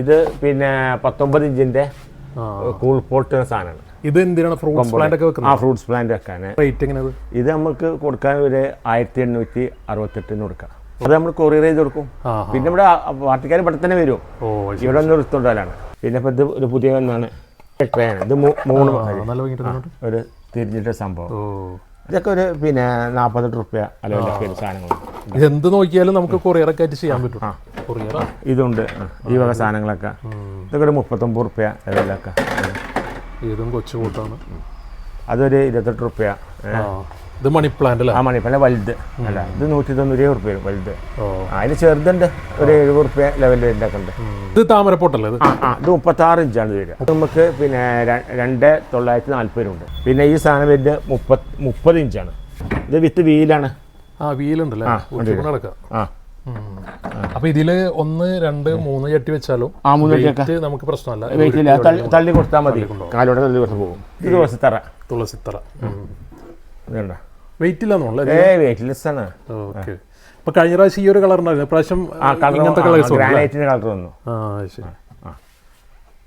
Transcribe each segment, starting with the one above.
ഇത് പിന്നെ പത്തൊമ്പത് ഇഞ്ചിന്റെ കൂൾ പോട്ട് സാധനമാണ്. ഇത് എന്തിനാണ് ഫ്രൂട്ട്സ് പ്ലാന്റ് ഒക്കെ വെക്കുന്നത്? ആ ഫ്രൂട്ട്സ് പ്ലാന്റ് വെക്കാൻ റേറ്റ് എങ്ങനെ ഇത് നമുക്ക് കൊടുക്കാൻ ഒരു ആയിരത്തി എണ്ണൂറ്റി അറുപത്തെട്ടിന് കൊടുക്കാം അത് നമ്മൾ കൊറിയർ ചെയ്ത് കൊടുക്കും. പിന്നെ നമ്മുടെ പാർട്ടിക്കാർ ഇവിടെ തന്നെ വരും. ഇവിടെ ഒന്ന് എടുത്തോണ്ടാലാണ് പിന്നെ ഇപ്പൊ ഇത് ഒരു പുതിയ ഒന്നാണ് ട്രെയിൻ ഇത് മൂന്ന് ഒരു തിരിഞ്ഞിട്ട സംഭവം. ഇതൊക്കെ ഒരു പിന്നെ നാൽപ്പത്തെട്ട് റുപ്യ അലവിലൊക്കെ ഒരു സാധനങ്ങളുണ്ട് ഇതെന്ത് നോക്കിയാലും നമുക്ക് കൊറിയറൊക്കെ ആയിട്ട് ചെയ്യാൻ പറ്റും. കൊറിയർ ഇതുണ്ട്. ഈ വക സാധനങ്ങളൊക്കെ. ഇതൊക്കെ ഒരു മുപ്പത്തൊമ്പത് റുപ്യ അലവിലൊക്കെ ഇതും കൊച്ചു കൂട്ടാണ്. അതൊരു ഇരുപത്തെട്ട് റുപ്യ ഇത് മണി പ്ലാന്റ് അല്ലേ? ആ മണി പ്ലാന്റ് വലുത്. അല്ല ഇത് നൂറ്റി തൊണ്ണൂറ് റുപ്യ വലുത്. ഓ. ആ, അതിന് ചെറുതുണ്ട്. ഒരു എഴുപത് റുപ്യ ലെവലിൽ വരുന്നൊക്കെ ഉണ്ട് ഇത് താമരപ്പൊട്ടല്ലേ ഇത്? ആ ആ ഇത് മുപ്പത്താറ് ഇഞ്ചാണ് വരിക. നമുക്ക് പിന്നെ രണ്ട് തൊള്ളായിരത്തി നാൽപ്പത് ഉണ്ട്. പിന്നെ ഈ സാധനം വരുന്നത് മുപ്പത് മുപ്പത് ഇഞ്ചാണ് ഇത് വിത്ത് വീലാണ്. ആ വീലുണ്ടല്ലേ? ആ അപ്പൊ ഇതിൽ ഒന്ന് രണ്ട് മൂന്ന് ചട്ടി വെച്ചാലും ആ മൂന്ന്. നമുക്ക് പ്രശ്നമല്ല. വെയിറ്റ് ഇല്ല. തള്ളി കൊടുത്താൽ മതി. കാലോടെ തള്ളി കൊടുത്ത് പോകും. ഇത് ദിവസത്തറ തുളസിത്തറ. ഇതുണ്ടോ? വെയിറ്റ് ഇല്ല തോന്നുന്നു ഏ വെയിറ്റ്ലെസ് ആണ് ഓക്കെ. അപ്പൊ കഴിഞ്ഞ പ്രാവശ്യം ഈ ഒരു കളർ ഉണ്ടായിരുന്നു. കളർ ഇങ്ങനത്തെ കളേഴ്സ് കളർ വന്നു. ആ ശരി.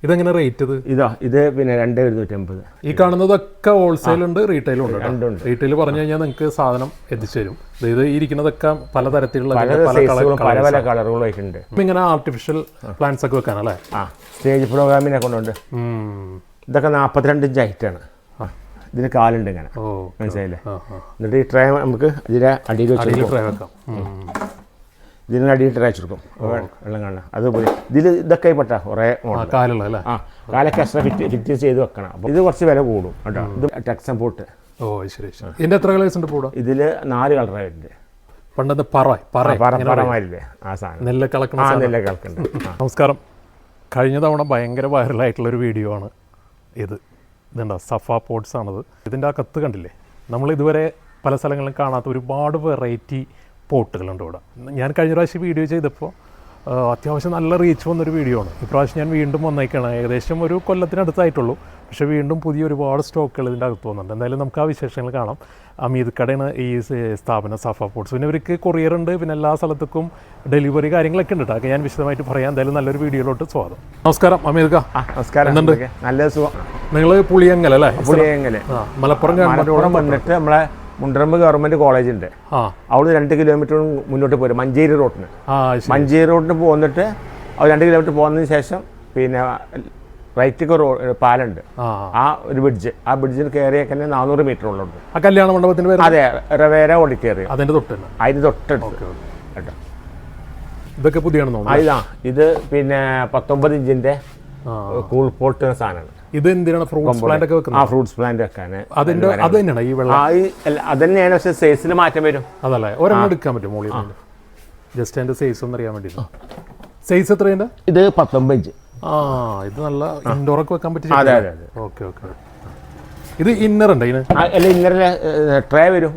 ഇതെങ്ങനെ റേറ്റ് ഇത്? ഇതാ ഇത് പിന്നെ രണ്ട് ഇരുന്നൂറ്റമ്പത് ഈ കാണുന്നതൊക്കെ ഹോൾസെയിൽ ഉണ്ട് റീറ്റെയിലും ഉണ്ട്. റീറ്റെയിൽ പറഞ്ഞു കഴിഞ്ഞാൽ നിങ്ങൾക്ക് സാധനം എത്തിച്ചു തരും ഇത് ഇരിക്കുന്നതൊക്കെ പലതരത്തിലുള്ള പല തരത്തിലുള്ള പല സൈസുകളും പല കളർ പല കളറുകളും ആയിട്ടുണ്ട് ഇങ്ങനെ ആർട്ടിഫിഷ്യൽ പ്ലാന്റ്സ് ഒക്കെ വെക്കാനല്ലേ? ആ സ്റ്റേജ് പ്രോഗ്രാമിനെ കൊണ്ടുണ്ട്. ഇതൊക്കെ നാൽപ്പത്തിരണ്ട് ഇഞ്ച് ഹൈറ്റാണ് ഇതിന് കാലുണ്ട് ഇങ്ങനെ. മനസ്സിലായില്ലേ? എന്നിട്ട് ഈ ട്രേ നമുക്ക് ഇതിനെ അടിയിൽ വെച്ച് ട്രേ വെക്കാം. ഇതിന് അടിയിൽ ട്രേ വെച്ചെടുക്കും വെള്ളം കാണാം അതുപോലെ ഇതിൽ ഇതൊക്കെ പെട്ട കുറേ കാലുള്ള ആ കാലൊക്കെ എക്സ്ട്രാ ഫിറ്റ് ഫിറ്റ് ചെയ്ത് വെക്കണം. അപ്പോൾ ഇത് കുറച്ച് വില കൂടും കേട്ടോ. ഇത് ടെക്സം പോട്ട് ഓ ശരി ശരി. ഇതിന്റെ എത്ര കളേഴ്സ് ഉണ്ട് പൂട? ഇതിൽ നാല് കളറായിട്ടുണ്ട് പണ്ടത്തെ പറ പറ പറ പറമാരില്ലേ? ആ സാധനം. നെല്ല് കളക്കണം ആ. നെല്ലെ കളക്കുണ്ട് നമസ്കാരം. കഴിഞ്ഞ തവണ ഭയങ്കര വൈറലായിട്ടുള്ളൊരു വീഡിയോ ആണ് ഇത്. ഇതുണ്ടോ? സഫ പോട്ട്സ് ആണത്. ഇതിന്റെ ആ കത്ത് കണ്ടില്ലേ? നമ്മൾ ഇതുവരെ പല സ്ഥലങ്ങളിലും കാണാത്ത ഒരുപാട് വെറൈറ്റി പോട്ടുകളുണ്ട് ഇവിടെ. ഞാൻ കഴിഞ്ഞ പ്രാവശ്യം വീഡിയോ ചെയ്തപ്പോൾ അത്യാവശ്യം നല്ല റീച്ച് വന്നൊരു വീഡിയോ ആണ്. ഇപ്രാവശ്യം ഞാൻ വീണ്ടും വന്നേക്കാണ്. ഏകദേശം ഒരു കൊല്ലത്തിനടുത്തായിട്ടുള്ളൂ. പക്ഷേ വീണ്ടും പുതിയ ഒരുപാട് സ്റ്റോക്കുകൾ ഇതിന്റെ അകത്ത് വന്നിട്ടുണ്ട്. എന്തായാലും നമുക്ക് ആ വിശേഷങ്ങൾ കാണാം. അമീത് കടയാണ് ഈ സ്ഥാപനം സഫ പോട്ട്സ് പിന്നെ ഇവർക്ക് കൊറിയർ ഉണ്ട്. പിന്നെ എല്ലാ സ്ഥലത്തേക്കും ഡെലിവറി കാര്യങ്ങളൊക്കെ ഉണ്ട് കേട്ടോ ഞാൻ വിശദമായിട്ട് പറയാം. എന്തായാലും നല്ലൊരു വീഡിയോയിലോട്ട് സ്വാഗതം. നമസ്കാരം അമീത് നമസ്കാരം? നല്ല സുഖം. നിങ്ങൾ പുളിയങ്ങൽ അല്ലേ? പുളിയങ്ങൽ മലപ്പുറം വന്നിട്ട് നമ്മളെ മുണ്ടറമ്പ് ഗവൺമെന്റ് കോളേജുണ്ട് അവിടെ രണ്ട് കിലോമീറ്റർ മുന്നോട്ട് പോരും മഞ്ചേരി റോഡിന് മഞ്ചേരി റോഡിന് പോന്നിട്ട് അവർ രണ്ട് കിലോമീറ്റർ പോകുന്നതിന് ശേഷം പിന്നെ റൈറ്റിക്ക് റോഡ് പാലുണ്ട്. ആ ഒരു ബ്രിഡ്ജ്. ആ ബ്രിഡ്ജിൽ കയറിയൊക്കെ നാനൂറ് മീറ്റർ ഉള്ളുണ്ട് ആ കല്യാണ മണ്ഡപത്തിന്റെ അതെ റവേര ഓഡിറ്റോറിയം അതിന്റെ തൊട്ട് തന്നെ അതിന് തൊട്ടടുത്ത് കേട്ടോ. ഇതൊക്കെ പുതിയ ഇതാ. പിന്നെ പത്തൊമ്പത് ഇഞ്ചിന്റെ കൂൾ പോട്ട് സാധനമാണ്. ഇത് എന്തിനാണ് ഫ്രൂട്ട്സ് പ്ലാന്റ് ഒക്കെ വെക്കുന്നത്? ആ ഫ്രൂട്ട്സ് പ്ലാന്റ് വെക്കാൻ അതിന്റെ അത് തന്നെയാണ് ഈ വെള്ളം? ആ തന്നെയാണ് അല്ല, അതന്നെയാണ് പക്ഷെ സൈസിൽ മാറ്റം വരും. അതല്ലേ? ഒരെണ്ണം എടുക്കാൻ പറ്റും മോളി ജസ്റ്റ് അതിന്റെ സൈസ് ഒന്ന് അറിയാൻ വേണ്ടി സൈസ് എത്രയുണ്ട്? ഇത് പത്തൊമ്പത് ഇഞ്ച് ആ ഇത് നല്ല ഇൻഡോർ ഒക്കെ വെക്കാൻ പറ്റിയ അതെ അതെ അതെ. ഓക്കെ ഓക്കെ ഇത് ഇന്നർ ഉണ്ട് ഇതിന്? അല്ല ഇന്നറിലെ ട്രേ വരും.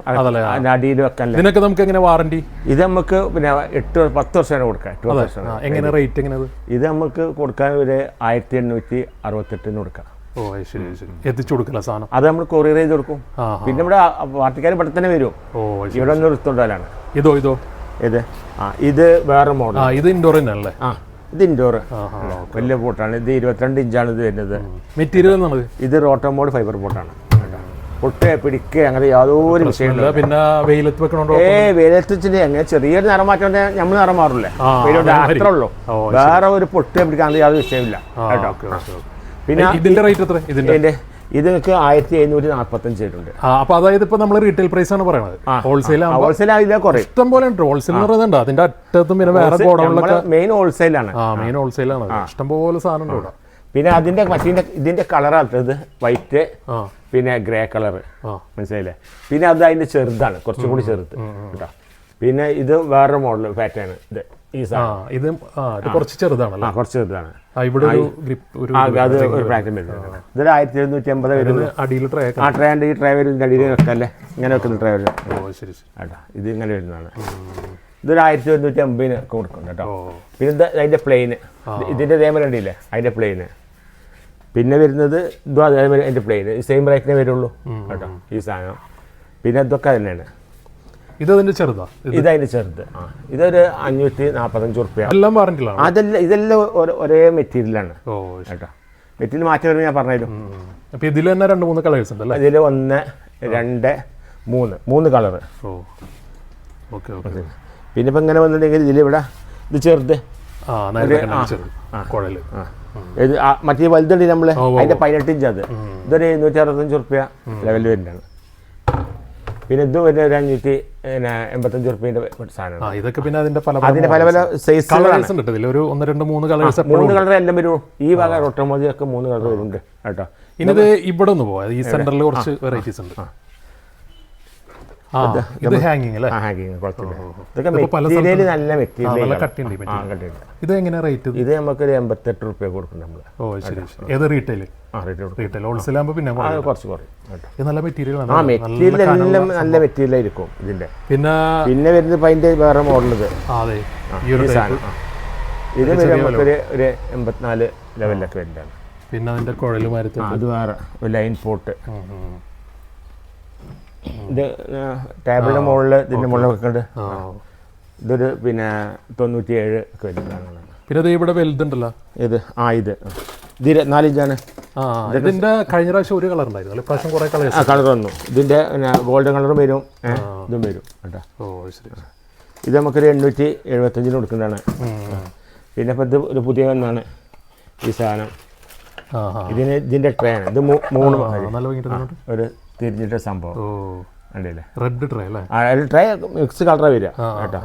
അടിയിൽ വെക്കാൻ ഇതിനൊക്കെ നമുക്ക് എങ്ങനെ വാറണ്ടി ഇത് നമുക്ക് പിന്നെ എട്ട് പത്ത് വർഷം കൊടുക്കാം. എട്ട് വർഷം എങ്ങനെ റേറ്റ് എങ്ങനെ ഇത്? നമുക്ക് കൊടുക്കാൻ ഒരു ആയിരത്തി എണ്ണൂറ്റി അറുപത്തെട്ടിന് കൊടുക്കാം. ഓ അത് ശരി ശരി. എത്തിച്ചു കൊടുക്കില്ല സാധനം. അത് നമ്മൾ കൊറിയർ ചെയ്ത് കൊടുക്കും. പിന്നെ ഇവിടെ പാർട്ടിക്കാർ ഇവിടെ തന്നെ വരും. ഓ. ഇവിടെ ഒന്ന് ഇതോ ഇതോ? ഇത് ആ ഇത് വേറെ മോഡൽ ആ ഇത് ഇൻഡോർ തന്നെ അല്ലേ ആ. ഇത് ഇൻഡോർ വലിയ ബോട്ടാണ്. ഇത് ഇരുപത്തിരണ്ട് ഇഞ്ചാണ് ഇത് വരുന്നത്. മെറ്റീരിയൽ ഇത് റോട്ടോമോഡ് ഫൈബർ ബോട്ടാണ്. പൊട്ടുക പിടിക്കുക അങ്ങനെ യാതൊരു വിഷയമില്ല പിന്നെ വെയിലത്ത് വെക്കണോ ഏ വെയിലത്തിച്ചിട്ട് അങ്ങനെ ചെറിയൊരു നിറം മാറ്റം നമ്മൾ നിറം മാറില്ലേ? അത്രേ ഉള്ളൂ. വേറെ ഒരു പൊട്ടുക പിടിക്കാൻ യാതൊരു വിഷയമില്ല കേട്ടോ. പിന്നെ ഇതിന്റെ റേറ്റ് എത്ര ഇതിന്റെ ഇതിന്റെ ഇത് നിങ്ങൾക്ക് ആയിരത്തി എഴുന്നൂറ്റി നാൽപ്പത്തഞ്ച് വരുന്നുണ്ട് ആ അപ്പൊ അതായത് ഇപ്പൊ നമ്മൾ റീറ്റെയിൽ പ്രൈസ് ആണ് പറയുന്നത്. ഹോൾസെയിൽ ഹോൾസെയിൽ ആയില്ല കുറേ ഇഷ്ടം പോലെ ഉണ്ട്. ഹോൾസെയിൽ പറയുന്നുണ്ട് അതിന്റെ അറ്റത്തും പിന്നെ വേറെ ഗോഡൗണിലൊക്കെ മെയിൻ ഹോൾസെയിലാണ് ആ മെയിൻ ഹോൾസെയിൽ ആണ്. ഇഷ്ടം പോലെ സാധനം ഉണ്ട് പിന്നെ അതിന്റെ മറ്റേ ഇതിന്റെ കളറാണ് ഇത് വൈറ്റ് പിന്നെ ഗ്രേ കളർ മനസ്സിലായില്ലേ? പിന്നെ അത് അതിന്റെ ചെറുതാണ്. കുറച്ചും കൂടി ചെറുത് കേട്ടോ. പിന്നെ ഇത് വേറൊരു മോഡൽ പാറ്റേൺ ഇത് ആ ഇത് ആ ഇത് കുറച്ച് ചെറുതാണല്ലോ? കുറച്ച് ചെറുതാണ്. ഇവിടെ ഒരു ഗ്രിപ്പ് ഒരു അത് ഒരു പാറ്റേൺ വരുന്നത് ഇതൊരു ആയിരത്തി എഴുന്നൂറ്റി അമ്പത് വരുന്നത് അടിയിൽ ട്രേ ആ ട്രേ ഉണ്ട്. ഈ ട്രേ അടിയിൽ വെക്കല്ലേ? ഇങ്ങനെ വെക്കുന്ന ട്രേ വരും ഓ ശരി ശരി. കേട്ടോ ഇത് ഇങ്ങനെ വരുന്നതാണ്. ഇതൊരു ആയിരത്തി ഒരുന്നൂറ്റി അമ്പതിന് കൊടുക്കും കേട്ടോ പിന്നെ ഇത് അതിന്റെ പ്ലെയിന് ഉണ്ടില്ലേ അതിന്റെ പ്ലെയിന് പിന്നെ വരുന്നത് ഇതും അതേമാതിരി അതിന്റെ പ്ലെയിന് സെയിം റേറ്റിനെ വരുള്ളൂ കേട്ടോ ഈ സാധനം. പിന്നെ ഇതൊക്കെ തന്നെയാണ്. ഇത് അതിന്റെ ചെറുതാ ഇതതിന്റെ ചെറുത്. ഇതൊരു അഞ്ഞൂറ്റി നാൽപ്പത്തഞ്ച് റുപ്യ ആ. ഇതൊരു അഞ്ഞൂറ്റി നാൽപ്പത്തഞ്ച് റുപ്യ എല്ലാം അതെല്ലാം ഇതെല്ലാം ഒരേ- മെറ്റീരിയലാണ് ഓ കേട്ടോ. മെറ്റീരിയൽ മാറ്റി വരുമ്പോൾ ഞാൻ പറഞ്ഞുതരും. അപ്പൊ ഇതിൽ തന്നെ രണ്ട് മൂന്ന് കളേഴ്സ് ഉണ്ട് അല്ലേ ഇതിൽ ഒന്ന് രണ്ട് മൂന്ന്. മൂന്ന് കളർ ഓ. Okay okay. പിന്നെ ഇപ്പം ഇങ്ങനെ വന്നിട്ടുണ്ടെങ്കിൽ ഇതിലിവിടെ ഇത് ചെറുത്. മറ്റേ വലുതുണ്ട് നമ്മൾ അതിന്റെ പതിനെട്ട് ഇഞ്ച് അത്. ഇതൊരു എഴുന്നൂറ്റി അറുപത്തഞ്ച് റുപ്യ ലെവലിൽ വരുന്നതാണ്. പിന്നെ ഇത് ഒരു ഒരു അഞ്ഞൂറ്റി പിന്നെ എൺപത്തഞ്ച് റുപ്യന്റെ സാധനമാണ്. ആ ഇതൊക്കെ പിന്നെ അതിന്റെ പല അതിന്റെ പല പല സൈസ് കളേഴ്സ് ഉണ്ട് ഒന്ന് രണ്ട് മൂന്ന് കളേഴ്സ് മൂന്ന് കളർ എല്ലാം വരും. ഈ വക ഒക്കെ മൂന്ന് കളർ വരുന്നുണ്ട് കേട്ടോ. ഇനി ഇത് ഇവിടെ ഒന്ന് പോവാം. ഈ സെന്ററിൽ കുറച്ച് വെറൈറ്റീസ് ഉണ്ട്. ഇത് ഹാങ്ങിങ് അല്ലേ? ഹാങ്ങിങ് ഇതൊക്കെ മെറ്റീരിയൽ നല്ല ആ, മെറ്റീരിയൽ നല്ല കട്ടിയുണ്ട് ആ കട്ടിയുണ്ട്. ഇത് എങ്ങനെ റേറ്റ് ഇത്? നമുക്കൊരു എൺപത്തെട്ട് റുപ്യ കൊടുക്കും നമ്മൾ ഓ ശരി ശരി. ഏത് റീറ്റെയിൽ ആ റേറ്റ് കൊടുക്കും. റീറ്റെയിൽ ഹോൾസെയിൽ ആകുമ്പോൾ പിന്നെ. കുറച്ച് കുറയും. ഇത് നല്ല മെറ്റീരിയൽ ആ മെറ്റീരിയൽ എല്ലാം നല്ല മെറ്റീരിയൽ ആയിരിക്കും ഇതിന്റെ. പിന്നെ പിന്നെ വരുന്നത് അതിന്റെ വേറെ മോഡൽ ഇത്. അതെ. ഈ ഒരു ഇത് നമുക്കൊരു ഒരു എൺപത്തിനാല് ലെവലിലൊക്കെ വരുന്നതാണ് പിന്നെ അതിന്റെ കുഴൽ മരത്തിൽ അത് വേറെ. ഒരു ലൈൻ പോട്ട് ഇത് ടേബിളിന്റെ മുകളിൽ ഇതിന്റെ മുകളിൽ വെക്കുന്നുണ്ട് ആ. ഇതൊരു പിന്നെ തൊണ്ണൂറ്റി ഏഴ് ഒക്കെ വരുന്നതാണ് പിന്നെ ഇത് ഇവിടെ വലുതുണ്ടല്ലോ? ഇത് ആ ഇത്. ഇത് ഇരുപത്തിനാല് ആ ഇതിന്റെ കഴിഞ്ഞ പ്രാവശ്യം ഒരു കളർ ഉണ്ടായിരുന്നു. പ്രാവശ്യം കുറെ ആ കളർ വന്നു. ഇതിന്റെ പിന്നെ ഗോൾഡൻ കളറും വരും. ഇതും വരും കേട്ടോ. ഓ ശരി. ഇത് നമുക്കൊരു എണ്ണൂറ്റി എഴുപത്തഞ്ചിന് കൊടുക്കുന്നതാണ് പിന്നെ ഇപ്പം ഇത് ഒരു പുതിയ ഒന്നാണ് ഈ സാധനം. ഇതിന് ഇതിന്റെ ട്രേ ആണ്. ഇത് മൂന്ന് ഒരു തിരിഞ്ഞിട്ട സംഭവം. ഉണ്ടല്ലേ റെഡ് ട്രേ അല്ലേ? ട്രേ മിക്സ് കളറാണ് വരിക കേട്ടോ.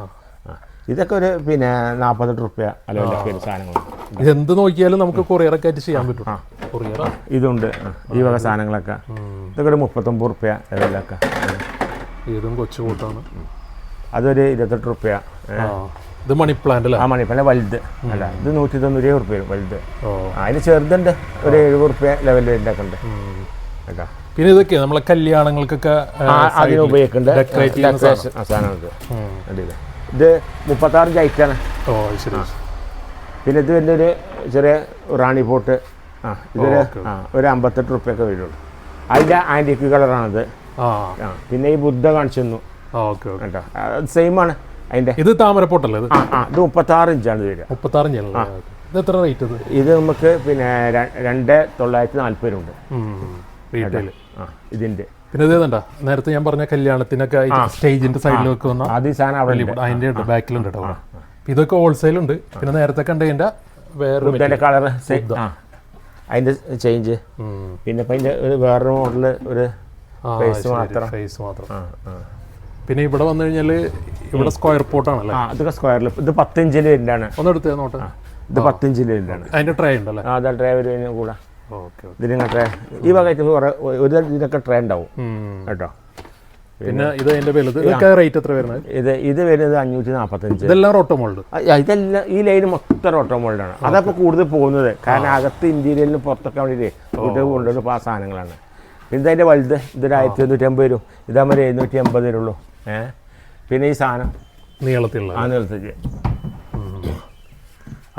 ഇതൊക്കെ ഒരു പിന്നെ നാൽപ്പത്തെട്ട് റുപ്യ അല്ലെങ്കിൽ സാധനങ്ങൾ എന്ത് നോക്കിയാലും നമുക്ക് കൊറിയറൊക്കെ ആയിട്ട് ചെയ്യാൻ പറ്റും. കൊറിയർ ഇതുണ്ട്. ഈ വക സാധനങ്ങളൊക്കെ. ഇതൊക്കെ ഒരു മുപ്പത്തൊമ്പത് റുപ്യ ലെവലിലൊക്കെ ഇതും കൊച്ചു കൂട്ടാണ്. അതൊരു ഇരുപത്തെട്ട് റുപ്യ. ഇത് മണി പ്ലാന്റ് അല്ലേ? ആ മണി വലുത്. അല്ല ഇത് നൂറ്റി തൊണ്ണൂറ്റി റുപ്യ വരും വലുത്. അതിന് ചെറുതുണ്ട്. ഒരു എഴുപത് റുപ്യ ലെവലിൽ ഒക്കെ ഉണ്ട്. കേട്ടോ. പിന്നെ ഇതൊക്കെ നമ്മളെ കല്യാണങ്ങൾക്കൊക്കെ അതിന് ഉപയോഗിക്കുന്നുണ്ട് ഇത് മുപ്പത്താറ് ജൈറ്റാണ്. ഓ ശരി പിന്നെ ഇത് വലിയ ഒരു ചെറിയ റാണി പോട്ട്. ആ ഇതൊരു ഒരു അമ്പത്തെട്ട് റുപ്യൊക്കെ വരുള്ളൂ. അതിന്റെ ആന്റിക്ക് കളറാണത്. പിന്നെ ഈ ബുദ്ധ കാണിച്ചു കേട്ടോ. സെയിം ആണ് അതിന്റെ ഇത് താമരപ്പോട്ടല്ലേ ഇത്? ആ ഇത് മുപ്പത്താറ് ഇഞ്ചാണ് ഇത് വരിക. മുപ്പത്താറ് ഇഞ്ചല്ലേ ഇത് എത്ര റേറ്റ് ഇത്? നമുക്ക് പിന്നെ രണ്ട് തൊള്ളായിരത്തി നാൽപ്പത് ഉണ്ട്. റീറ്റെയിൽ ആ. ഇതിന്റെ പിന്നെ ഇത് ഏതാ നേരത്തെ ഞാൻ പറഞ്ഞ കല്യാണത്തിനൊക്കെ സ്റ്റേജിന്റെ സൈഡിൽ വെക്കുന്ന അത് അവിടെ ഉണ്ട്. അതിന്റെ ഉണ്ട് ബാക്കിലുണ്ട് കേട്ടോ. ഇതൊക്കെ ഹോൾസെയിൽ ഉണ്ട്. പിന്നെ നേരത്തെ കണ്ടതിന്റെ വേറെ കളർ അതിന്റെ ചേഞ്ച്. പിന്നെ അതിന്റെ ഒരു വേറൊരു മോഡൽ ഒരു ഫേസ് മാത്രം. ഫേസ് മാത്രം. പിന്നെ ഇവിടെ വന്നു കഴിഞ്ഞാൽ ഇവിടെ സ്ക്വയർ പോട്ടാണല്ലേ അതൊക്കെ ഇതൊക്കെ സ്ക്വയറിൽ ഇത് പത്ത് ഇഞ്ചിൽ വരുന്നതാണ് ഒന്ന് എടുത്ത് നോട്ടെ ഇത് പത്ത് ഇഞ്ചിൽ വരുന്നതാണ് അതിന്റെ ട്രേ ഉണ്ടല്ലേ? ആ അതാ ട്രേ വരുന്നതിന് കൂടെ. ഓക്കെ ഇതിന് ട്രേ ഈ വക ഐറ്റംസ് കുറേ ഒരു ഇതിനൊക്കെ ട്രേ ഉണ്ടാവും. കേട്ടോ? പിന്നെ ഇത് അതിന്റെ വലുത് ഇതൊക്കെ റേറ്റ് എത്ര വരുന്നത്? ഇത് ഇത് വരുന്നത് അഞ്ഞൂറ്റി നാൽപ്പത്തഞ്ച് ഇതെല്ലാം റോട്ടോമോൾഡ് ഇതെല്ലാം ഈ ലൈൻ മൊത്തം ഓട്ടോമോൾഡാണ് അതൊക്കെ കൂടുതൽ പോകുന്നത്. കാരണം അകത്ത് ഇന്റീരിയലിന് പുറത്തൊക്കെ വേണ്ടിയിട്ട് വീട്ടിൽ കൊണ്ടുവന്ന് ഇപ്പോൾ ആ സാധനങ്ങളാണ്. പിന്നെ അതിന്റെ വലുത് ഇതൊരു ആയിരത്തി എണ്ണൂറ്റി അമ്പത് വരും. ഇതാകുമ്പോൾ എഴുന്നൂറ്റി അമ്പത് വരുള്ളൂ. ഏഹ് പിന്നെ ഈ സാധനം നീളത്തിലുള്ള. ആ നിർത്തിച്ച്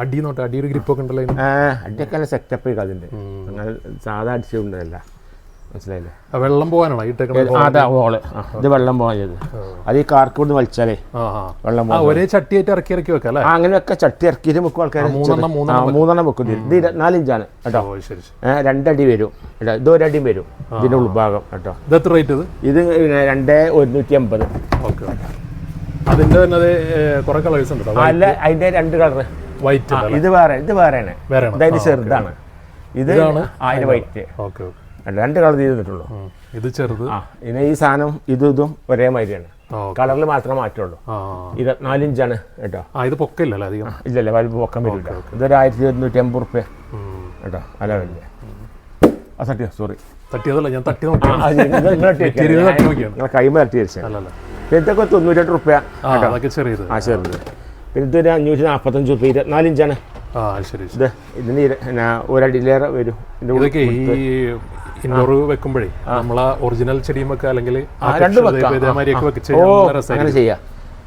അടി നോട്ടെ അടി ഒരു ഗ്രിപ്പൊക്കെ ഉണ്ടല്ലോ അടിയൊക്കെ നല്ല സെറ്റപ്പ് അതിന്റെ അങ്ങനെ സാധാ അടിച്ചുകൊണ്ടല്ല മനസ്സിലായില്ലേ? വെള്ളം പോകാനാണോ ഇട്ടേക്കണത് അതാ ഓൾ ഇത് വെള്ളം പോകാൻ ചെയ്ത് അത് ഈ കാർക്ക് കൊണ്ട് വലിച്ചാലേ വെള്ളം പോകാൻ. ഒരേ ചട്ടിയായിട്ട് ഇറക്കി ഇറക്കി വെക്കാം അല്ലേ അങ്ങനെയൊക്കെ ചട്ടി ഇറക്കിയിട്ട് വെക്കും ആൾക്കാർ മൂന്നെണ്ണം, വെക്കും. ഇത് ഇരുപത്തിനാല് ഇഞ്ചാണ് കേട്ടോ. രണ്ടടി വരും കേട്ടോ. ഇത് ഒരടി വരും ഇതിന്റെ ഉൾഭാഗം കേട്ടോ. ഇത് എത്ര റേറ്റ് ഇത്? ഇത് രണ്ട് ഒരുന്നൂറ്റി അമ്പത് ഓക്കെ. അതിന്റെ തന്നെ കുറെ കളേഴ്സ് ഉണ്ട്? അല്ല അതിന്റെ രണ്ട് കളർ വൈറ്റ് ഇത് വേറെ ഇത് വേറെയാണ്. ചെറുതാണ്. ഇത് അതിന്റെ വൈറ്റ് രണ്ട് കളർ ചെയ്തിട്ടുള്ളൂ ഇത് ചെറുത്. പിന്നെ ഈ സാധനം ഇതും ഇതും ഒരേ മാതിരിയാണ് കളറിൽ മാത്രമേ മാറ്റുള്ളൂ. ഇരുപത്തിനാല് ഇഞ്ചാണ് കേട്ടോ. ഇത് പൊക്കില്ലല്ലോ അധികം? ഇല്ലല്ല വലുപ്പം പൊക്കം വരില്ല. ഇതൊരു ആയിരത്തി ഇരുന്നൂറ്റി അമ്പത് റുപ്യ. കേട്ടോ അല്ല വലിയ ആ സത്യം സോറി തട്ടിയതല്ല ഞാൻ തട്ടി നോക്കി. കൈമ തട്ടി ഇതൊക്കെ തൊണ്ണൂറ്റെട്ട് റുപ്യ ആ ചെറിയത്. ആ ചെറുത്. പിന്നെ ഇതൊരു അഞ്ഞൂറ്റി നാൽപ്പത്തഞ്ച് റുപ്യ ഇരുപത്തിനാല് ഇഞ്ചാണ്. ആ ശരി ഇത് ഇതിന് പിന്നെ ഒരടിയിലേറെ വരും. ഇതൊക്കെ ഈ വെക്കുമ്പോഴേ നമ്മളെ ഒറിജിനൽ ചെടിയും വെക്കുക അല്ലെങ്കിൽ അങ്ങനെ ചെയ്യാം.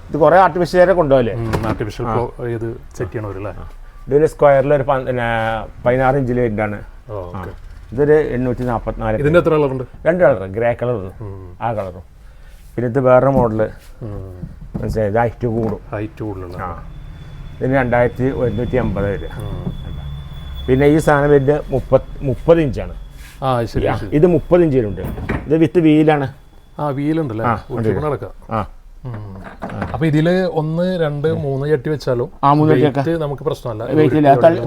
ഇത് കുറേ ആർട്ടിഫിഷ്യൽ കൊണ്ടുപോകല്ലേ ആർട്ടിഫിഷ്യൽ ഇത് സെറ്റ് ചെയ്യണവരല്ലേ ഇതിന് സ്ക്വയറിൽ ഒരു പതിനാറ് ഇഞ്ചിൽ വരുന്നതാണ് ഇതൊരു എണ്ണൂറ്റി നാൽപ്പത്തിനാല് ഇതിന്റെ എത്ര കളറുണ്ട് രണ്ട് കളർ ഗ്രേ കളറും ആ കളറും പിന്നെ ഇത് വേറെ മോഡൽ മനസ്സിലായി? ഇത് ഹൈറ്റ് കൂടും. ഹൈറ്റ് കൂടുതലുള്ള ആ. ഇതിന് രണ്ടായിരത്തി ഒരുന്നൂറ്റി അമ്പത് വരിക പിന്നെ ഈ സാധനം വരുന്നത് മുപ്പത് മുപ്പത് ഇഞ്ചാണ്. ആ ശരി ഇത് മുപ്പത് ഇഞ്ചിലുണ്ട്. ഇത് വിത്ത് വീലാണ്. ആ വീലുണ്ടല്ലേ? ആ, അപ്പൊ ഇതിൽ ഒന്ന് രണ്ട് മൂന്ന് ചട്ടി വെച്ചാലും ആ മൂന്ന്. നമുക്ക് പ്രശ്നമല്ല.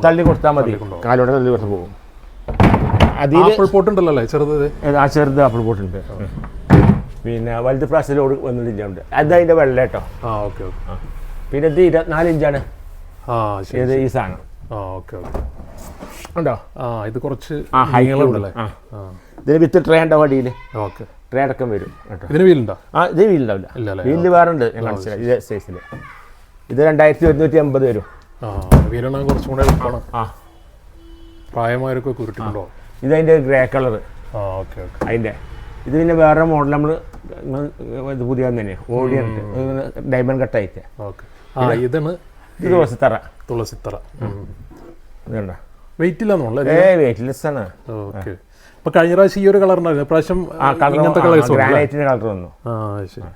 തള്ളി കൊടുത്താൽ മതി. കാലോടെ തള്ളി കൊടുത്ത് പോകും. അതിൽ ആപ്പിൾ പോട്ട് ഉണ്ടല്ലോ അല്ലേ? ചെറുത്? ആ ചെറുത് ആപ്പിൾ പോട്ടുണ്ട് പിന്നെ വലുത് പ്രാവശ്യത്തോട് വന്നിട്ടില്ല ഉണ്ട് അത് അതിന്റെ വെള്ള കേട്ടോ ആ ഓക്കെ ഓക്കെ. പിന്നെ ഇത് ഇരുപത്തിനാല് ഇഞ്ചാണ് ആ ഇത് ഈ സാധനം. ആ ഓക്കെ ഓക്കെ. ഉണ്ടോ? ആ ഇത് കുറച്ച് ആ ആ. ഇതിന് വിത്ത് ട്രേ ഉണ്ടോ വടിയിൽ? ഓക്കെ. ട്രേ അടക്കം വരും കേട്ടോ. ഇതിന് വീലുണ്ടോ? ആ ഇത് വീലുണ്ടാവില്ല. വീലിൽ വേറെ ഉണ്ട് ഞാൻ ഇത് സൈസിൽ ഇത് രണ്ടായിരത്തി ഒരുന്നൂറ്റി അമ്പത് വരും. ആ വീലാണ് കുറച്ചും കൂടെ എളുപ്പമാണ് ആ. പ്രായമായൊക്കെ കുരുട്ടുണ്ടോ ഇതതിന്റെ ഗ്രേ കളർ ആ ഓക്കെ ഓക്കെ. അതിന്റെ. ഇത് പിന്നെ വേറെ മോഡൽ നമ്മൾ ഇത് പുതിയ തന്നെ ഓടിയുണ്ട് ഡയമണ്ട് കട്ടായിട്ട് ഓക്കെ. ആ ഇതാണ് ഇത് തുളസിത്തറ. ഇതുണ്ടോ വെയിറ്റ് ഇല്ലാന്നോളൂ ഏ വെയിറ്റ്ലെസ് ആണ് ഓക്കെ. കഴിഞ്ഞ പ്രാവശ്യം ഈ ഒരു കളർ ഉണ്ടായിരുന്നു. കളർ ഇങ്ങനത്തെ കളേഴ്സ് ഗ്രാനൈറ്റിന്റെ കളർ വന്നു. ആ ശരി.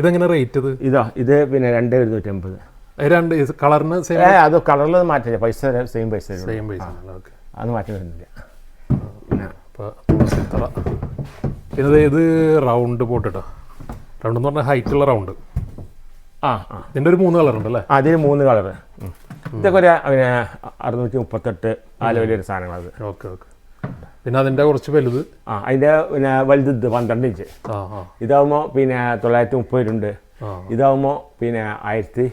ഇതെങ്ങനെ റേറ്റ് ഇത്? ഇതാ ഇത് പിന്നെ രണ്ട് ഇരുന്നൂറ്റമ്പത് രണ്ട് കളറിന് സെയിം അത് കളറിൽ മാറ്റില്ല പൈസ സെയിം പൈസ സെയിം പൈസ അത് മാറ്റം വരുന്നില്ല. അപ്പോൾ തുളസിത്തറ. പിന്നെ ഇത് റൗണ്ട് പോട്ടിട്ടോ റൗണ്ട് എന്ന് പറഞ്ഞാൽ ഹൈറ്റ് ഉള്ള റൗണ്ട്. ആ. ആ ഇതിന്റെ ഒരു മൂന്ന് കളർ ഉണ്ട് അല്ലേ അതിന് മൂന്ന് കളർ ഇതൊക്കെ ഒരു പിന്നെ അറുന്നൂറ്റി മുപ്പത്തെട്ട് ആ ലെവലൊരു സാധനങ്ങളത് ഓക്കെ ഓക്കെ. പിന്നെ അതിന്റെ കുറച്ച് വലുത്? ആ അതിന്റെ പിന്നെ വലുത് ഇത് പന്ത്രണ്ട് ഇഞ്ച്. ഇതാവുമ്പോൾ പിന്നെ തൊള്ളായിരത്തി മുപ്പത് രണ്ട് ഇതാവുമ്പോൾ പിന്നെ ആയിരത്തി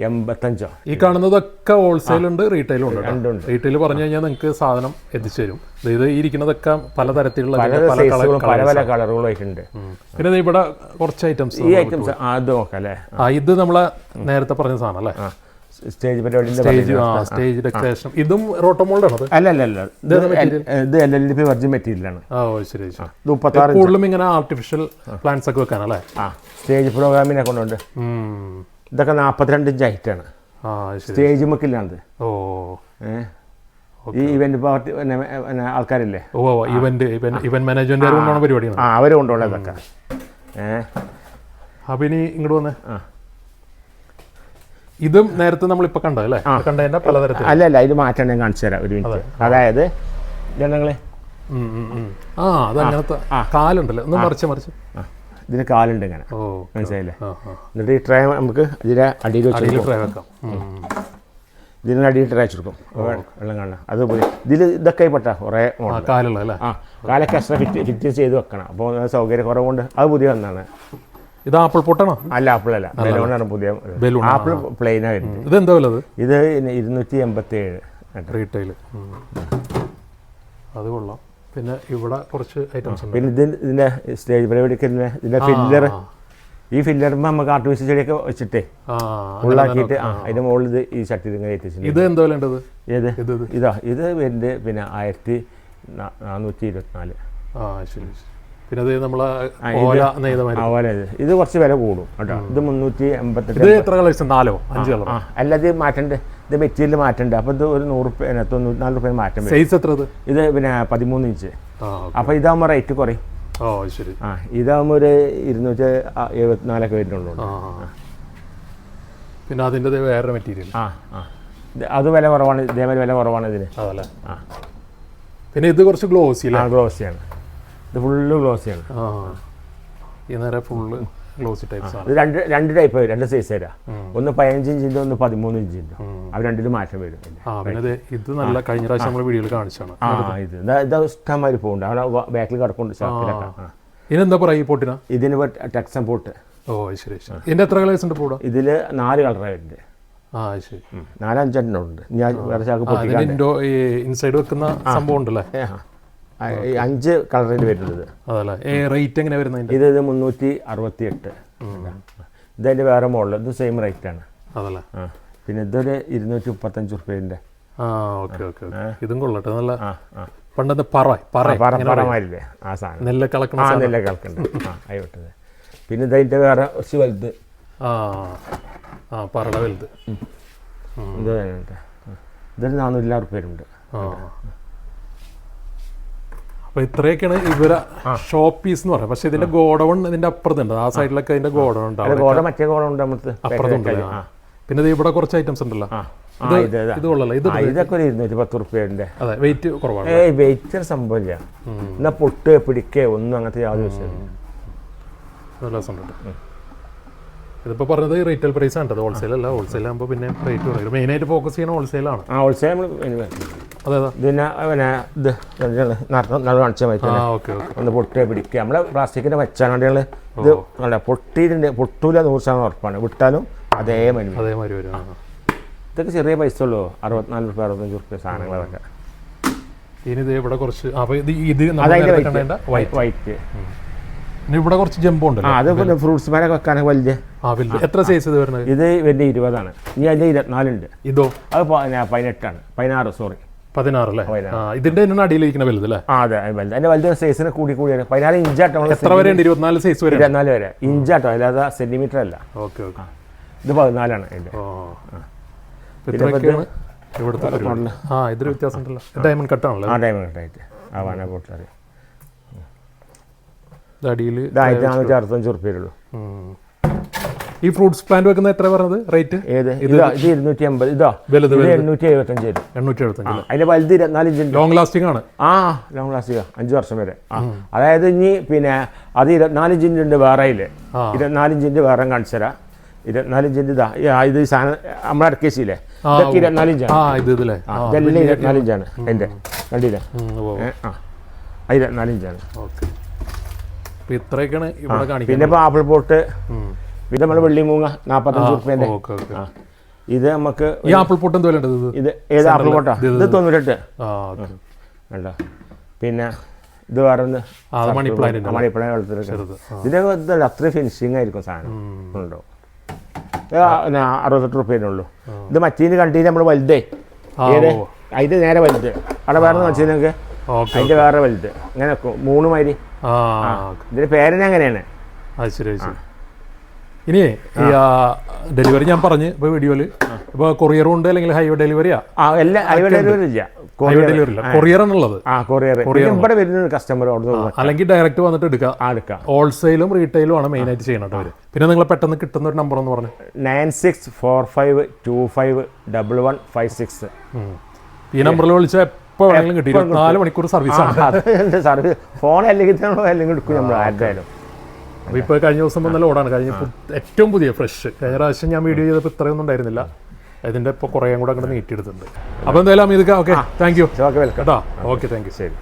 എൺപത്തഞ്ചോ. ഈ കാണുന്നതൊക്കെ ഹോൾസെയിൽ ഉണ്ട് റീറ്റെയിലും ഉണ്ട് രണ്ടുണ്ട്. റീറ്റെയിൽ പറഞ്ഞു കഴിഞ്ഞാൽ നിങ്ങൾക്ക് സാധനം എത്തിച്ചു തരും. ഇത് ഇരിക്കുന്നതൊക്കെ പലതരത്തിലുള്ള പല പല കളറുകളായിട്ടുണ്ട് പിന്നെ ഇവിടെ കുറച്ച് ഐറ്റംസ് ഈ ഐറ്റംസ് അത് നോക്കാം അല്ലേ? ഇത് നമ്മളെ നേരത്തെ പറഞ്ഞ സാധനം അല്ലേ? സ്റ്റേജ് പരിപാടിന്റെ സ്റ്റേജ് ഡെക്കറേഷൻ ഇതും റോട്ടോമോൾഡാണ് ആണ് അത്? അല്ല അല്ല അല്ല ഇത് L- L L P virgin മെറ്റീരിയലാണ് ആ ഓ ശരി ശരി. ഇത് മുപ്പത്താറ് കൂടുതലും ഇങ്ങനെ ആർട്ടിഫിഷ്യൽ പ്ലാന്റ്സ് ഒക്കെ വെക്കാനല്ലേ? സ്റ്റേജ് പ്രോഗ്രാമിനെ കൊണ്ടുണ്ട്. ഇതൊക്കെ നാൽപ്പത്തിരണ്ട് ഇഞ്ച് ഹൈറ്റാണ് സ്റ്റേജ് മക്കില്ലാണ്ട്. ഓ ഈ ഇവന്റ് പാർട്ടി പിന്നെ ആൾക്കാരില്ലേ? ഓ ഇവന്റ് ഇവന്റ് മാനേജ്മെന്റ് കൊണ്ടാണ് പരിപാടിയാണ് ആ അവർ കൊണ്ടുപോകണം ഇതൊക്കെ ഏഹ് അപ്പൊ ഇനി ഇങ്ങോട്ട് വന്നേ. ആ. ഇതും നേരത്തെ നമ്മളിപ്പോ കണ്ടത് അല്ലേ? കണ്ടതിന്റെ പലതരത്തിൽ അല്ല അല്ല ഇത് മാറ്റം ഞാൻ കാണിച്ചു തരാം ഒരു മിനിറ്റ്. അതായത് ജനങ്ങളെ. ആ അത് അങ്ങനത്തെ കാലുണ്ടല്ലോ. ഒന്ന് മറിച്ച് മറിച്ച്. ആ. ഇതിന് കാലുണ്ട് ഇങ്ങനെ. മനസ്സിലായില്ലേ? എന്നിട്ട് ഈ ട്രേ നമുക്ക് ഇതിനെ അടിയിൽ വെച്ച് ട്രേ വെക്കാം. ഇതിന് അടിയിൽ ട്രേ വെച്ചെടുക്കും വെള്ളം കാണാം അത് പോയി ഇതിൽ ഇതൊക്കെ പെട്ട കുറേ കാലുള്ള ആ കാലൊക്കെ എക്സ്ട്രാ ഫിറ്റ് ഫിറ്റ് ചെയ്ത് വെക്കണം. അപ്പോൾ സൗകര്യ കുറവുകൊണ്ട് അത് പുതിയ വന്നാണ് ഇത് ആപ്പിൾ പൊട്ടണോ? അല്ല ആപ്പിൾ അല്ല. ബലൂണാണ് പുതിയ ബലൂൺ ആപ്പിൾ പ്ലെയിൻ വരുന്നത്. ഇത് എന്താ വില ഇത് ഇരുന്നൂറ്റി എൺപത്തി ഏഴ് റീറ്റെയിൽ അത് കൊള്ളാം. പിന്നെ ഇവിടെ കുറച്ച് ഐറ്റംസ് ഉണ്ട്. പിന്നെ ഇത് ഇതിന്റെ സ്റ്റേജ് പരിപാടിക്ക് ഇതിന്റെ ഇതിന്റെ ഫില്ലർ. ഈ ഫില്ലറുമ്പോൾ നമുക്ക് ആർട്ടിഫിഷ്യൽ ചെടിയൊക്കെ വെച്ചിട്ടേ ഉള്ളാക്കിയിട്ട് ആ അതിന്റെ മുകളിൽ ഇത് ഈ ചട്ടി ഇങ്ങനെ എത്തിച്ചിട്ടുണ്ട് ഇത് എന്താ ഏത്? ഇത് ഇത്. വരുന്നത് പിന്നെ ആയിരത്തി നാനൂറ്റി ഇരുപത്തിനാല്. ആ ശരി. പിന്നെ അത് നമ്മളെ ഓല അതുപോലെ ഇത് ഇത് കുറച്ച് വില കൂടും കേട്ടോ. ഇത് മുന്നൂറ്റി എൺപത്തെട്ട് ഇത് എത്ര കളേഴ്സ്? നാലോ? അഞ്ച് കളർ അല്ല ഇത് മാറ്റണ്ട്. ഇത് മെറ്റീരിയൽ മാറ്റണ്ട്. അപ്പോൾ ഇത് ഒരു നൂറ് റുപ്യ തൊണ്ണൂറ്റി നാല് റുപ്യ മാറ്റം വരും. സൈസ് എത്ര ഇത് ഇത് പിന്നെ പതിമൂന്ന് ഇഞ്ച്. ആ അപ്പോൾ ഇതാകുമ്പോൾ റേറ്റ് കുറയും. ഓ ശരി. ആ ഇതാകുമ്പോൾ ഒരു ഇരുന്നൂറ്റി എഴുപത്തിനാലൊക്കെ വരുന്നുള്ളൂ. ആ ആ. പിന്നെ അതിന്റെ വേറെ മെറ്റീരിയൽ ആ ആ. ഇത് അത് വില കുറവാണ്. ഇതേമാതിരി വില കുറവാണ് ഇതിന്. അതല്ലേ? ആ. പിന്നെ ഇത് കുറച്ച് ഗ്ലോസി അല്ലേ? ആ ഗ്ലോസിയാണ് ഇത് ഫുള്ള് ഗ്ലോസിയാണ് ആ ഈ നേരെ ഫുള്ള് ഗ്ലോസി ടൈപ്പ് ആണ്. രണ്ട് രണ്ട് ടൈപ്പ് രണ്ട് സൈസ് തരാം ഒന്ന് പതിനഞ്ച് ഉണ്ട് ഒന്ന് പതിമൂന്ന് ഉണ്ട് അത് രണ്ടിലും മാറ്റം വരും ഇത് നല്ല കഴിഞ്ഞ പ്രാവശ്യം നമ്മൾ വീഡിയോയിൽ കാണിച്ചാണ് ആ ഇത്. ഇതാ ഇഷ്ടംമാതിരി പോകുന്നുണ്ട് അവിടെ ബാക്കിൽ കിടപ്പുണ്ട് ഷാപ്പിലൊക്കെ ആ. ഇതിനെന്താ പറയുക ഈ പൊട്ടിന? ഇതിന് ടെക്സൺ പോട്ട്. ഓ ശരി ശരി. ഇതിന്റെ എത്ര കളേഴ്സ് ഉണ്ട് പൂട ഇതിൽ നാല് കളറാണ് വരുന്നത്. ആ ശരി. നാലഞ്ചെണ്ണം ഉണ്ട്. ഞാൻ വേറെ ചാക്ക് ഇൻസൈഡ് വെക്കുന്ന സംഭവം ഉണ്ടല്ലേ? അഞ്ച് കളറിൽ വരുന്നത്. അതല്ലേ? റേറ്റ് എങ്ങനെ വരുന്നത് ഇത് ഇത് മുന്നൂറ്റി അറുപത്തി എട്ട് ഇതതിന്റെ വേറെ മോഡൽ ഇത് സെയിം റേറ്റ് ആണ്. അതല്ലേ? പിന്നെ ഇതൊരു ഇരുന്നൂറ്റി മുപ്പത്തഞ്ച് റുപ്യന്റെ ആ ഓക്കെ ഓക്കെ ഓക്കെ. ഇതും കൊള്ളട്ടെ. നല്ല പണ്ടത്തെ പറ പറ. പറ പറമാരില്ലേ? ആ സാധനം. നെല്ല് കളക്കണം ആ. നെല്ല കേൾക്കുന്നുണ്ട് ആ ആയിട്ടത് പിന്നെ ഇതതിന്റെ വേറെ കുറച്ച് വലുത്. ആ ആ പറട വലുത്. ഇത്. ഇതൊരു നാനൂറ്റി അറുപത് പേരുണ്ട് ആ. അപ്പൊ ഇത്രയൊക്കെയാണ് ഇവരെ ഷോപ്പ് പീസ് എന്ന് പറയാം പക്ഷെ ഇതിന്റെ ഗോഡൗൺ ഇതിന്റെ അപ്പുറത്തുണ്ട്. ആ സൈഡിലൊക്കെ ഇതിന്റെ ഗോഡൗൺ ഉണ്ടാവും ഗോഡൗൺ മറ്റേ ഉണ്ട് നമുക്ക് അപ്പുറത്തുണ്ട് പിന്നെ ഇവിടെ കുറച്ച് ഐറ്റംസ് ഉണ്ടല്ലോ. ഇത് ഇതാ. ഇത്. കൊള്ളല്ല ഇത് ആ, ഇതൊക്കെ ഒരു ഇരുന്നൂറ്റി പത്ത് റുപ്യന്റെ അതെ വെയിറ്റ് കുറവാണ് ഏയ് വെയിറ്റ് സംഭവമില്ല എന്നാ പൊട്ട് പിടിക്കേ ഒന്നും അങ്ങനത്തെ യാതൊരു വിഷയമില്ല നല്ല രസമുണ്ട്. ഇതിപ്പോ പറഞ്ഞത് റീറ്റെയിൽ പ്രൈസ് ആണ് ഹോൾസെയിൽ അല്ല. ഹോൾസെയിൽ ആകുമ്പോൾ പിന്നെ റേറ്റ് കുറയും. മെയിൻ ആയിട്ട് ഫോക്കസ് ചെയ്യുന്ന ഹോൾസെയിലാണ് ആ ഹോൾസെയിൽ നമ്മൾ ഇതിനെ പിന്നെ ഇത് കാണിച്ചാൽ മതി ഒന്ന് പൊട്ടേ പിടിക്കുക. നമ്മളെ പ്ലാസ്റ്റിക്കിന്റെ വെച്ചാണ് ഞങ്ങൾ ഇത് അല്ല പൊട്ടിയിട്ടുണ്ട്. പൊട്ടൂല നൂറ് ശതമാനം ഉറപ്പാണ്. വിട്ടാലും അതേ അതേമാതിരി വരും. ഇതൊക്കെ ചെറിയ പൈസ ഉള്ളൂ. അറുപത്തിനാല് റുപ്യ അറുപത്തഞ്ച് റുപ്യ സാധനങ്ങളൊക്കെ. ഇനി ഇത് ഇവിടെ കുറച്ച് അപ്പൊ ഇത് വൈറ്റ് വൈറ്റ് ഇവിടെ കുറച്ച് ജമ്പോ ആ ഉണ്ടല്ലോ അത് പിന്നെ ഫ്രൂട്ട്സ് മാനൊക്കെ വെക്കാനൊക്കെ വലിയ. എത്ര സൈസ് ഇത് വരുന്നത്? ഇത് വലിയ ഇരുപതാണ്. ഇനി അതിന്റെ ഇരുപത്തിനാലുണ്ട്. ഇതോ? അത് പതിനെട്ടാണ്. പതിനാറ് സോറി പതിനാറ് അല്ലേ? ഇതിന്റെ തന്നെ അടിയിലിരിക്കുന്ന വലുത് അല്ലേ? ആ അതെ വലുത്. അതിന്റെ വലുത് സൈസിന് കൂടി കൂടിയാണ് പതിനാല് ഇഞ്ചാട്ടോ എത്ര വരെ ഉണ്ട് ഇരുപത്തിനാല് സൈസ് വരെ ഇരുപത്തിനാല് വരെ. ഇഞ്ചാട്ടോ അല്ലാതെ സെന്റിമീറ്റർ അല്ല. Okay okay. ഇത് പതിനാലാണ് ഇവിടുത്തെ. ആ വ്യത്യാസം ഉണ്ടല്ലോ ഡയമണ്ട് കട്ടാണല്ലോ ആ ഡയമണ്ട് കട്ടായിട്ട് ആ വാന അടിയിൽ ആയിരത്തി നാനൂറ്റി അറുപത്തഞ്ച് ഉള്ളൂ ഈ ഫ്രൂട്ട്സ് പ്ലാന്റ് വെക്കുന്ന എത്ര പറഞ്ഞത്? റേറ്റ് ഏത്? ഇതാ ഇത് ഇരുന്നൂറ്റി അമ്പത് ഇതാ വലുത് ഇത് എണ്ണൂറ്റി എഴുപത്തഞ്ച് വരും. എണ്ണൂറ്റി എഴുപത്തഞ്ച് അതിന്റെ വലുത് ഇരുപത്തിനാല് ഇഞ്ചുണ്ട് ലോങ് ലാസ്റ്റിംഗ് ആണ്. ആ ലോങ് ലാസ്റ്റിംഗ് അഞ്ച് വർഷം വരെ. അതായത് ഇനി പിന്നെ അത് ഇരുപത്തിനാല് ഇഞ്ചിന്റെ ഉണ്ട് വേറെ ആ. ഇരുപത്തിനാല് ഇഞ്ചിന്റെ വേറെ കാണിച്ചു തരാം ഇരുപത്തിനാല് ഇഞ്ചിന്റെ ഇതാ. ഇത് സാധനം നമ്മളെ അടക്കേശിയില്ലേ ഇതൊക്കെ ഇരുപത്തിനാല് ഇഞ്ചാണ്. ഇതില്ലേ ഇരുപത്തിനാല് ഇഞ്ചാണ്. എന്റെ. കണ്ടില്ലേ? ആ. ഇരുപത്തിനാല് ഇഞ്ചാണ്. ഓക്കെ. ഇത്രയൊക്കെയാണ് ഇവിടെ പിന്നെ ഇപ്പോൾ ആപ്പിൾ പോട്ട്. പിന്നെ നമ്മൾ വെള്ളിമൂങ്ങ നാൽപ്പത്തഞ്ച് റുപ്യേന്റെ ഇത് നമുക്ക് ഈ ആപ്പിൾ പൊട്ട് എന്ത് വില ഇത്? ഇത് ഏത് ആപ്പിൾ പോട്ടാ? ഇത് തൊണ്ണൂറ്റെട്ട്. വേണ്ട പിന്നെ ഇത് വേറെ ഒന്ന് ആ അത് മണി പ്ലാന്റിന്റെ മണി പ്ലാന്റ് വളർത്തിട്ട് ചെറുത്. ആ. ഇതിനൊക്കെ ഇതല്ല അത്രയും ഫിനിഷിങ് ആയിരിക്കും സാധനം. ഉണ്ടോ? ഇത് അറുപത്തെട്ട് റുപ്യേനേ ഉള്ളൂ. ഇത് മറ്റേന്ന് കണ്ടീന് നമ്മൾ വലുതേ. ഏത്? നേരെ വലുത്. അവിടെ വേറെ മച്ചീനൊക്കെ അതിന്റെ വേറെ വലുത്. അങ്ങനെ. മൂന്ന് മാതിരി. ആ ഇതിന്റെ പേരനെ അങ്ങനെയാണ് അത് ശരി ഇനി ഡെലിവറി ഞാൻ പറഞ്ഞ് ഇപ്പൊ വീഡിയോയിൽ ഇപ്പൊ കൊറിയറും ഉണ്ട് അല്ലെങ്കിൽ ഹൈവേ ഡെലിവറിയാ ആ? എല്ലാ ഹൈവേ ഡെലിവറി ഇല്ല. ഹൈവേ കൊറിയർ ഡെലിവറി ഇല്ല. കൊറിയർ എന്നുള്ളത്. ആ കൊറിയർ ഇവിടെ വരുന്ന കസ്റ്റമർ അല്ലെങ്കിൽ ഡയറക്റ്റ് വന്നിട്ട് എടുക്കാം. ആ എടുക്കാം. ഹോൾസെയിലും റീറ്റെയിലും ആണ് മെയിൻ ആയിട്ട് ചെയ്യണത് അവർ. പിന്നെ നിങ്ങൾ പെട്ടെന്ന് കിട്ടുന്ന ഒരു നമ്പർ എന്ന് പറഞ്ഞു. Nine six four five two five double one five six ഈ നമ്പറിൽ വിളിച്ചാൽ എപ്പോൾ വേണമെങ്കിലും കിട്ടി. ഇരുപത്തിനാല് മണിക്കൂർ സർവീസ് ആണ്. സർവീസ് ഫോൺ അല്ലെങ്കിൽ എടുക്കും നമ്മൾ ആരുടെയാലും അപ്പൊ ഇപ്പൊ കഴിഞ്ഞ ദിവസം വന്ന ലോഡാണ് കഴിഞ്ഞ ഏറ്റവും പുതിയ ഫ്രഷ് കഴിഞ്ഞ പ്രാവശ്യം ഞാൻ വീഡിയോ ചെയ്തപ്പോൾ ഇത്രയൊന്നും ഉണ്ടായിരുന്നില്ല. ഇതിന്റെ ഇപ്പൊ കുറേ കൂടെ അങ്ങോട്ട് നീട്ടിയെടുത്തിട്ടുണ്ട്. അപ്പൊ എന്തായാലും ഇത് okay thank you okay welcome കേട്ടോ? ഓക്കെ താങ്ക് യു ശരി.